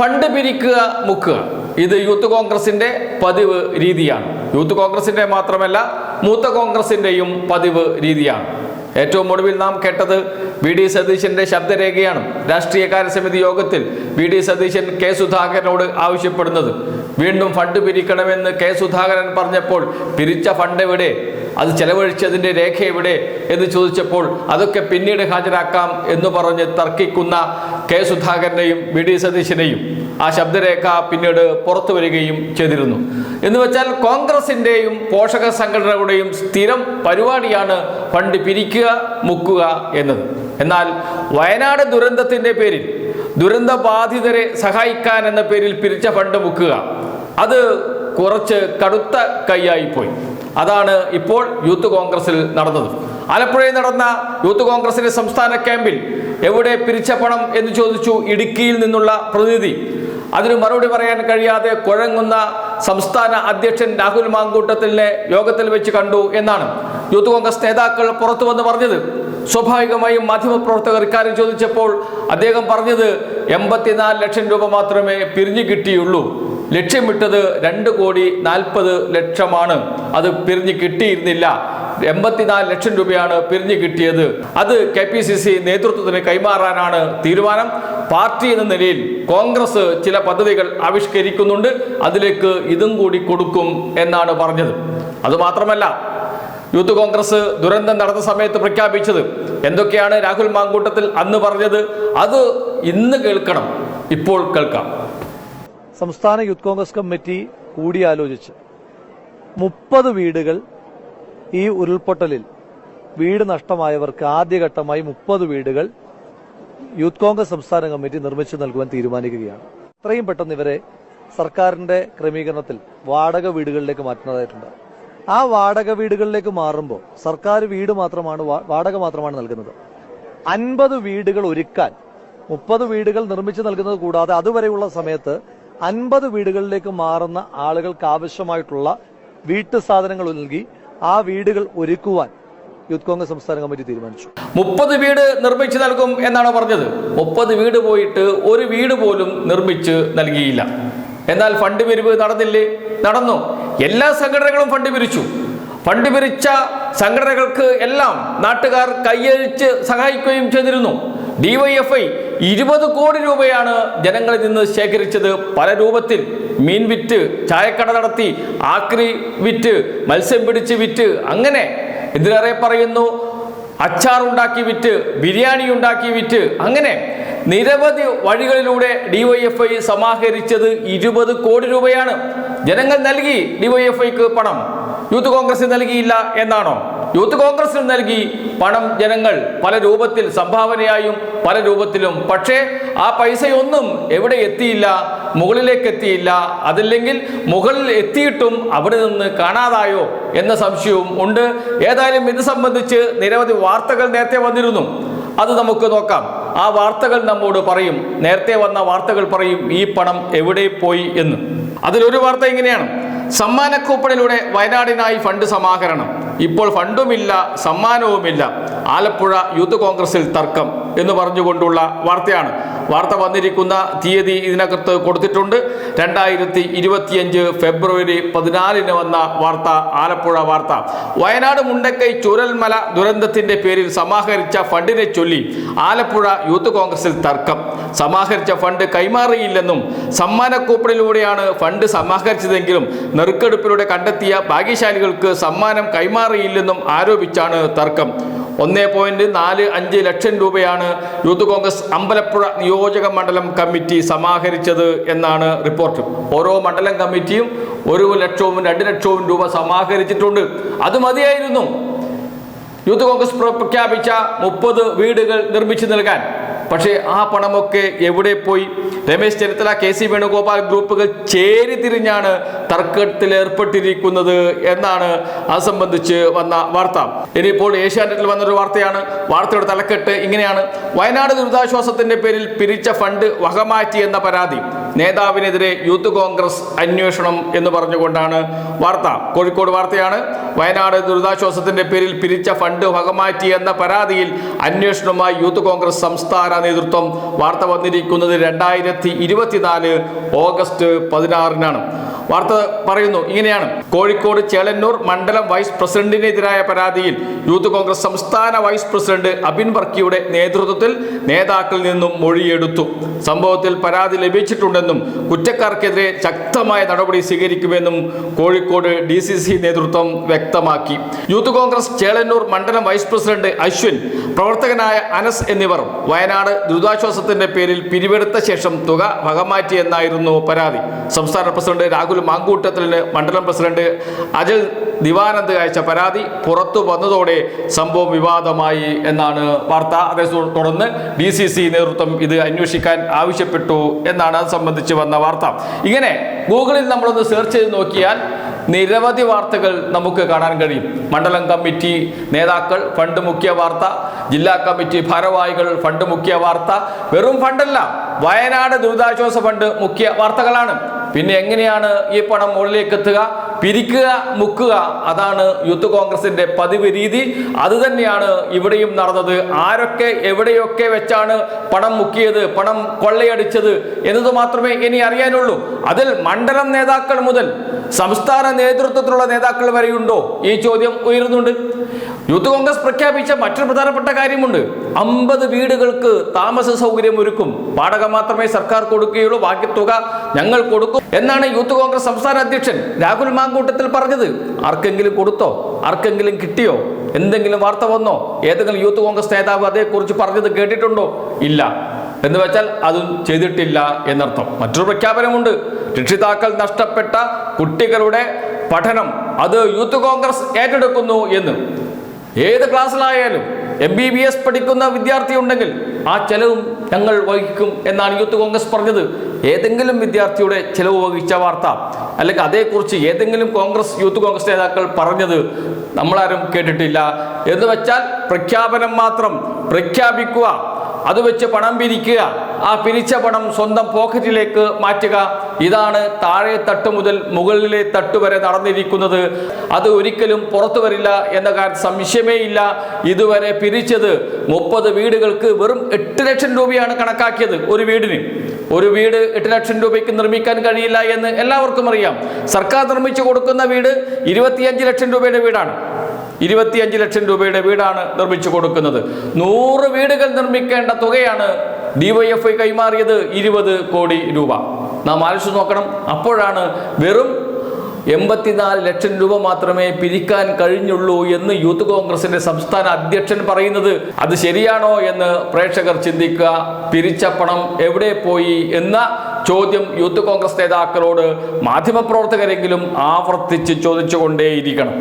Fund പിരിക്കുക മുക്കുക. ഇത് youth കോൺഗ്രസിന്റെ പതിവ് രീതിയാണ്. യൂത്ത് കോൺഗ്രസിന്റെ മാത്രമല്ല മൂത്ത കോൺഗ്രസിന്റെയും പതിവ് രീതിയാണ്. ഏറ്റവും ഒടുവിൽ നാം കേട്ടത് വി ഡി സതീശന്റെ ശബ്ദരേഖയാണ്. രാഷ്ട്രീയകാര്യ സമിതി യോഗത്തിൽ വി ഡി സതീശൻ കെ സുധാകരനോട് ആവശ്യപ്പെടുന്നത്. വീണ്ടും ഫണ്ട് പിരിക്കണമെന്ന് കെ സുധാകരൻ പറഞ്ഞപ്പോൾ പിരിച്ച ഫണ്ട് എവിടെ? അത് ചെലവഴിച്ചതിന്റെ രേഖ എവിടെ എന്ന് ചോദിച്ചപ്പോൾ അതൊക്കെ പിന്നീട് ഹാജരാക്കാം എന്ന് പറഞ്ഞ് തർക്കിക്കുന്ന കെ സുധാകരനെയും വി ഡി സതീശനെയും ആ ശബ്ദരേഖ പിന്നീട് പുറത്തു വരികയും ചെയ്തിരുന്നു. എന്ന് വെച്ചാൽ കോൺഗ്രസിന്റെയും പോഷക സംഘടനകളുടെയും സ്ഥിരം പരിപാടിയാണ് ഫണ്ട് പിരിക്കുക മുക്കുക എന്നത്. എന്നാൽ വയനാട് ദുരന്തത്തിന്റെ പേരിൽ ദുരന്തബാധിതരെ സഹായിക്കാൻ എന്ന പേരിൽ പിരിച്ച ഫണ്ട് മുക്കുക അത് കുറച്ച് കടുത്ത കൈയായി പോയി അതാണ് ഇപ്പോൾ യൂത്ത് കോൺഗ്രസിൽ നടന്നത്. ആലപ്പുഴയിൽ നടന്ന യൂത്ത് കോൺഗ്രസിന്റെ സംസ്ഥാന ക്യാമ്പിൽ എവിടെ പിരിച്ച പണം എന്ന് ചോദിച്ചു ഇടുക്കിയിൽ നിന്നുള്ള പ്രതിനിധി. അതിന് മറുപടി പറയാൻ കഴിയാതെ കുഴങ്ങുന്ന സംസ്ഥാന അധ്യക്ഷൻ രാഹുൽ മാങ്കൂട്ടത്തിലെ യോഗത്തിൽ വെച്ച് കണ്ടു എന്നാണ് യൂത്ത് കോൺഗ്രസ് നേതാക്കൾ പുറത്തു വന്ന് പറഞ്ഞത്. സ്വാഭാവികമായും മാധ്യമപ്രവർത്തകർ ഇക്കാര്യം ചോദിച്ചപ്പോൾ അദ്ദേഹം പറഞ്ഞത് എൺപത്തിനാല് ലക്ഷം രൂപ മാത്രമേ പിരിഞ്ഞു കിട്ടിയുള്ളൂ. ലക്ഷ്യമിട്ടത് രണ്ട് കോടി നാൽപ്പത് ലക്ഷമാണ്. അത് പിരിഞ്ഞു കിട്ടിയിരുന്നില്ല. എൺപത്തിനാല് ലക്ഷം രൂപയാണ് പിരിഞ്ഞു കിട്ടിയത്. അത് കെ പി സി സി നേതൃത്വത്തിന് കൈമാറാനാണ് തീരുമാനം. പാർട്ടി എന്ന നിലയിൽ കോൺഗ്രസ് ചില പദ്ധതികൾ ആവിഷ്കരിക്കുന്നുണ്ട്. അതിലേക്ക് ഇതും കൂടി കൊടുക്കും എന്നാണ് പറഞ്ഞത്. അതുമാത്രമല്ല യൂത്ത് കോൺഗ്രസ് ദുരന്തം നടന്ന സമയത്ത് പ്രഖ്യാപിച്ചത്. എന്തൊക്കെയാണ് രാഹുൽ മാങ്കൂട്ടത്തിൽ അന്ന് പറഞ്ഞത്? അത് ഇന്ന് കേൾക്കണം. ഇപ്പോൾ കേൾക്കാം. സംസ്ഥാന യൂത്ത് കോൺഗ്രസ് കമ്മിറ്റി കൂടിയാലോചിച്ച് മുപ്പത് വീടുകൾ ഈ ഉരുൾപൊട്ടലിൽ വീട് നഷ്ടമായവർക്ക് ആദ്യഘട്ടമായി മുപ്പത് വീടുകൾ യൂത്ത് കോൺഗ്രസ് സംസ്ഥാന കമ്മിറ്റി നിർമ്മിച്ചു നൽകുവാൻ തീരുമാനിക്കുകയാണ്. എത്രയും പെട്ടെന്ന് ഇവരെ സർക്കാരിന്റെ ക്രമീകരണത്തിൽ വാടക വീടുകളിലേക്ക് മാറ്റുന്നതായിട്ടുണ്ട്. ആ വാടക വീടുകളിലേക്ക് മാറുമ്പോൾ സർക്കാർ വീട് മാത്രമാണ് വാടക മാത്രമാണ് നൽകുന്നത്. അൻപത് വീടുകൾ ഒരുക്കാൻ മുപ്പത് വീടുകൾ നിർമ്മിച്ചു നൽകുന്നത് കൂടാതെ അതുവരെയുള്ള സമയത്ത് അൻപത് വീടുകളിലേക്ക് മാറുന്ന ആളുകൾക്ക് ആവശ്യമായിട്ടുള്ള വീട്ടു സാധനങ്ങൾ നൽകി ആ വീടുകൾ ഒരുക്കുവാൻ യൂത്ത് കോൺഗ്രസ് സംസ്ഥാന കമ്മിറ്റി തീരുമാനിച്ചു. മുപ്പത് വീട് നിർമ്മിച്ചു നൽകും എന്നാണ് പറഞ്ഞത്? മുപ്പത് വീട് പോയിട്ട് ഒരു വീട് പോലും നിർമ്മിച്ച് നൽകിയില്ല. എന്നാൽ ഫണ്ട് പിരിവ് നടന്നില്ലേ? നടന്നു. എല്ലാ സംഘടനകളും ഫണ്ട് പിരിച്ചു. ഫണ്ട് പിരിച്ച സംഘടനകൾക്ക് എല്ലാം നാട്ടുകാർ കൈയഴിച്ച് സഹായിക്കുകയും ചെയ്തിരുന്നു. ഡിവൈഎഫ്ഐ ഇരുപത് കോടി രൂപയാണ് ജനങ്ങളിൽ നിന്ന് ശേഖരിച്ചത്. പല രൂപത്തിൽ മീൻ വിറ്റ് ചായക്കട നടത്തി ആക്രി വിറ്റ് മത്സ്യം പിടിച്ച് വിറ്റ് അങ്ങനെ ഇതിലേറെ പറയുന്നു. അച്ചാർ ഉണ്ടാക്കി വിറ്റ് ബിരിയാണി ഉണ്ടാക്കി വിറ്റ് അങ്ങനെ നിരവധി വഴികളിലൂടെ ഡിവൈഎഫ്ഐ സമാഹരിച്ചത് ഇരുപത് കോടി രൂപയാണ്. ജനങ്ങൾ നൽകി ഡിവൈഎഫ്ഐക്ക് പണം. യൂത്ത് കോൺഗ്രസ് നൽകിയില്ല എന്നാണോ? യൂത്ത് കോൺഗ്രസിന് നൽകി പണം ജനങ്ങൾ പല രൂപത്തിൽ സംഭാവനയായും പല രൂപത്തിലും. പക്ഷേ ആ പൈസയൊന്നും എവിടെ എത്തിയില്ല മുകളിലേക്ക് എത്തിയില്ല. അതല്ലെങ്കിൽ മുകളിൽ എത്തിയിട്ടും അവിടെ നിന്ന് കാണാതായോ എന്ന സംശയവും ഉണ്ട്. ഏതായാലും ഇത് സംബന്ധിച്ച് നിരവധി വാർത്തകൾ നേരത്തെ വന്നിരുന്നു. അത് നമുക്ക് നോക്കാം. ആ വാർത്തകൾ നമ്മോട് പറയും. നേരത്തെ വന്ന വാർത്തകൾ പറയും ഈ പണം എവിടെ പോയി? എന്ന്. അതിലൊരു വാർത്ത ഇങ്ങനെയാണ്. സമ്മാന കൂപ്പണിലൂടെ വയനാടിനായി ഫണ്ട് സമാഹരണം. ഇപ്പോൾ ഫണ്ടുമില്ല സമ്മാനവുമില്ല. ആലപ്പുഴ യൂത്ത് കോൺഗ്രസിൽ തർക്കം. എന്ന് പറഞ്ഞുകൊണ്ടുള്ള വാർത്തയാണ്. വാർത്ത വന്നിരിക്കുന്ന തീയതി ഇതിനകത്ത് കൊടുത്തിട്ടുണ്ട്. രണ്ടായിരത്തി ഇരുപത്തിയഞ്ച് ഫെബ്രുവരി പതിനാലിന് വന്ന വാർത്ത ആലപ്പുഴ വാർത്ത. വയനാട് മുണ്ടക്കൈ ചുരൽമല ദുരന്തത്തിന്റെ പേരിൽ സമാഹരിച്ച ഫണ്ടിനെ ചൊല്ലി ആലപ്പുഴ യൂത്ത് കോൺഗ്രസിൽ തർക്കം. സമാഹരിച്ച ഫണ്ട് കൈമാറിയില്ലെന്നും സമ്മാനക്കൂപ്പണിലൂടെയാണ് ഫണ്ട് സമാഹരിച്ചതെങ്കിലും നെറുക്കെടുപ്പിലൂടെ കണ്ടെത്തിയ ഭാഗ്യശാലികൾക്ക് സമ്മാനം കൈമാറിയില്ലെന്നും ആരോപിച്ചാണ് തർക്കം. ഒന്നേ പോയിന്റ് നാല് അഞ്ച് ലക്ഷം രൂപയാണ് യൂത്ത് കോൺഗ്രസ് അമ്പലപ്പുഴ നിയോജക മണ്ഡലം കമ്മിറ്റി സമാഹരിച്ചത് എന്നാണ് റിപ്പോർട്ട്. ഓരോ മണ്ഡലം കമ്മിറ്റിയും ഒരു ലക്ഷവും രണ്ട് ലക്ഷവും രൂപ സമാഹരിച്ചിട്ടുണ്ട്. അത് മതിയായിരുന്നു. യൂത്ത് കോൺഗ്രസ് പ്ര- പ്രഖ്യാപിച്ച മുപ്പത് വീടുകൾ നിർമ്മിച്ചു നൽകാൻ പക്ഷേ ആ പണമൊക്കെ എവിടെ പോയി? രമേശ് ചെന്നിത്തല കെ സി വേണുഗോപാൽ ഗ്രൂപ്പുകൾ ചേരി തിരിഞ്ഞാണ് തർക്കത്തിൽ ഏർപ്പെട്ടിരിക്കുന്നത് എന്നാണ് അത് സംബന്ധിച്ച് വന്ന വാർത്ത. ഇനിയിപ്പോൾ ഏഷ്യാനെറ്റിൽ വന്നൊരു വാർത്തയാണ്. വാർത്തയുടെ തലക്കെട്ട് ഇങ്ങനെയാണ്. വയനാട് ദുരിതാശ്വാസത്തിന്റെ പേരിൽ പിരിച്ച ഫണ്ട് വകമാറ്റി എന്ന പരാതി. നേതാവിനെതിരെ യൂത്ത് കോൺഗ്രസ് അന്വേഷണം എന്ന് പറഞ്ഞുകൊണ്ടാണ് വാർത്ത. കോഴിക്കോട് വാർത്തയാണ്. വയനാട് ദുരിതാശ്വാസത്തിന്റെ പേരിൽ പിരിച്ച ഫണ്ട് വകമാറ്റി എന്ന പരാതിയിൽ അന്വേഷണവുമായി യൂത്ത് കോൺഗ്രസ് സംസ്ഥാന നേതൃത്വം വാർത്ത വന്നിരിക്കുന്നത് രണ്ടായിരത്തി ഇരുപത്തിനാല് ഓഗസ്റ്റ് പതിനാറിനാണ്. വാർത്ത പറയുന്നു ഇങ്ങനെയാണ്. കോഴിക്കോട് ചേളന്നൂർ മണ്ഡലം വൈസ് പ്രസിഡന്റിനെതിരായ പരാതിയിൽ യൂത്ത് കോൺഗ്രസ് സംസ്ഥാന വൈസ് പ്രസിഡന്റ് അബിൻ വർക്കിയുടെ നേതൃത്വത്തിൽ നേതാക്കളിൽ നിന്നും മൊഴിയെടുത്തു. സംഭവത്തിൽ പരാതി ലഭിച്ചിട്ടുണ്ടെന്നും കുറ്റക്കാർക്കെതിരെ ശക്തമായ നടപടി സ്വീകരിക്കുമെന്നും കോഴിക്കോട് ഡി സി സി നേതൃത്വം വ്യക്തമാക്കി. യൂത്ത് കോൺഗ്രസ് ചേളന്നൂർ മണ്ഡലം വൈസ് പ്രസിഡന്റ് അശ്വിൻ പ്രവർത്തകനായ അനസ് എന്നിവർ വയനാട് ദുരിതാശ്വാസത്തിന്റെ പേരിൽ പിരിവെടുത്ത ശേഷം തുക വകമാറ്റിയെന്നായിരുന്നു പരാതി. സംസ്ഥാന പ്രസിഡന്റ് രാഹുൽ മാങ്കൂട്ടത്തിന് മണ്ഡലം പ്രസിഡന്റ് അജൽ ദിവാനന്ദ് അയച്ച പരാതി പുറത്തു വന്നതോടെ സംഭവം വിവാദമായി എന്നാണ് വാർത്ത. അതേ തുടർന്ന് ഡി സി സി നേതൃത്വം ഇത് അന്വേഷിക്കാൻ ആവശ്യപ്പെട്ടു എന്നാണ് അത് സംബന്ധിച്ച് വന്ന വാർത്ത. ഇങ്ങനെ ഗൂഗിളിൽ നമ്മളൊന്ന് സെർച്ച് ചെയ്ത് നോക്കിയാൽ നിരവധി വാർത്തകൾ നമുക്ക് കാണാൻ കഴിയും. മണ്ഡലം കമ്മിറ്റി നേതാക്കൾ ഫണ്ട് മുഖ്യ വാർത്ത ജില്ലാ കമ്മിറ്റി ഭാരവാഹികൾ ഫണ്ട് മുഖ്യ വാർത്ത വെറും ഫണ്ടല്ല വയനാട് ദുരിതാശ്വാസ ഫണ്ട് മുഖ്യ വാർത്തകളാണ്. പിന്നെ എങ്ങനെയാണ് ഈ പണം മുകളിലേക്ക് എത്തുക? പിരിക്കുക മുക്കുക അതാണ് യൂത്ത് കോൺഗ്രസിന്റെ പതിവ് രീതി. അത് തന്നെയാണ് ഇവിടെയും നടന്നത്. ആരൊക്കെ എവിടെയൊക്കെ വെച്ചാണ് പണം മുക്കിയത് പണം കൊള്ളയടിച്ചത് എന്നത് മാത്രമേ ഇനി അറിയാനുള്ളൂ. അതിൽ മണ്ഡലം നേതാക്കൾ മുതൽ സംസ്ഥാന നേതൃത്വത്തിലുള്ള നേതാക്കൾ വരെയുണ്ടോ? ഈ ചോദ്യം ഉയരുന്നുണ്ട്. യൂത്ത് കോൺഗ്രസ് പ്രഖ്യാപിച്ച മറ്റൊരു പ്രധാനപ്പെട്ട കാര്യമുണ്ട്. അമ്പത് വീടുകൾക്ക് താമസ സൗകര്യം ഒരുക്കും. വാടക മാത്രമേ സർക്കാർ കൊടുക്കുകയുള്ളൂ ബാക്കി തുക ഞങ്ങൾ കൊടുക്കും എന്നാണ് യൂത്ത് കോൺഗ്രസ് സംസ്ഥാന അധ്യക്ഷൻ രാഹുൽ മാങ്കൂട്ടത്തിൽ പറഞ്ഞത്. ആർക്കെങ്കിലും കൊടുത്തോ ആർക്കെങ്കിലും കിട്ടിയോ എന്തെങ്കിലും വാർത്ത വന്നോ ഏതെങ്കിലും യൂത്ത് കോൺഗ്രസ് നേതാവ് അതേക്കുറിച്ച് പറഞ്ഞത് കേട്ടിട്ടുണ്ടോ? ഇല്ല. എന്ന് വെച്ചാൽ അതും ചെയ്തിട്ടില്ല എന്നർത്ഥം. മറ്റൊരു പ്രഖ്യാപനമുണ്ട്. രക്ഷിതാക്കൾ നഷ്ടപ്പെട്ട കുട്ടികളുടെ പഠനം അത് യൂത്ത് കോൺഗ്രസ് ഏറ്റെടുക്കുന്നു എന്ന്. ഏത് ക്ലാസ്സിലായാലും എം ബി ബി എസ് പഠിക്കുന്ന വിദ്യാർത്ഥി ഉണ്ടെങ്കിൽ ആ ചെലവും ഞങ്ങൾ വഹിക്കും എന്നാണ് യൂത്ത് കോൺഗ്രസ് പറഞ്ഞത്. ഏതെങ്കിലും വിദ്യാർത്ഥിയുടെ ചെലവ് വഹിച്ച വാർത്ത അല്ലെങ്കിൽ അതേക്കുറിച്ച് ഏതെങ്കിലും കോൺഗ്രസ് യൂത്ത് കോൺഗ്രസ് നേതാക്കൾ പറഞ്ഞത് നമ്മളാരും കേട്ടിട്ടില്ല. എന്ന് വെച്ചാൽ പ്രഖ്യാപനം മാത്രം പ്രഖ്യാപിക്കുക അത് വെച്ച് പണം പിരിക്കുക. ആ പിരിച്ച പണം സ്വന്തം പോക്കറ്റിലേക്ക് മാറ്റുക. ഇതാണ് താഴെ തട്ട് മുതൽ മുകളിലെ തട്ട് വരെ നടന്നിരിക്കുന്നത്. അത് ഒരിക്കലും പുറത്തു വരില്ല എന്ന കാര്യം സംശയമേ ഇല്ല. ഇതുവരെ പിരിച്ചത് മുപ്പത് വീടുകൾക്ക് വെറും എട്ട് ലക്ഷം രൂപയാണ് കണക്കാക്കിയത് ഒരു വീടിന്. ഒരു വീട് എട്ട് ലക്ഷം രൂപയ്ക്ക് നിർമ്മിക്കാൻ കഴിയില്ല എന്ന് എല്ലാവർക്കും അറിയാം. സർക്കാർ നിർമ്മിച്ചു കൊടുക്കുന്ന വീട് ഇരുപത്തിയഞ്ച് ലക്ഷം രൂപയുടെ വീടാണ്. ഇരുപത്തിയഞ്ച് ലക്ഷം രൂപയുടെ വീടാണ് നിർമ്മിച്ചു കൊടുക്കുന്നത്. നൂറ് വീടുകൾ നിർമ്മിക്കേണ്ട തുകയാണ് ഡിവൈഎഫ്ഐ കൈമാറിയത് ഇരുപത് കോടി രൂപ. നാം ആലോചിച്ച് നോക്കണം. അപ്പോഴാണ് വെറും എൺപത്തിനാല് ലക്ഷം രൂപ മാത്രമേ പിരിക്കാൻ കഴിഞ്ഞുള്ളൂ എന്ന് യൂത്ത് കോൺഗ്രസിന്റെ സംസ്ഥാന അധ്യക്ഷൻ പറയുന്നത്. അത് ശരിയാണോ എന്ന് പ്രേക്ഷകർ ചിന്തിക്കുക. പിരിച്ച പണം എവിടെ പോയി എന്ന ചോദ്യം യൂത്ത് കോൺഗ്രസ് നേതാക്കളോട് മാധ്യമപ്രവർത്തകരെങ്കിലും ആവർത്തിച്ച് ചോദിച്ചുകൊണ്ടേയിരിക്കണം.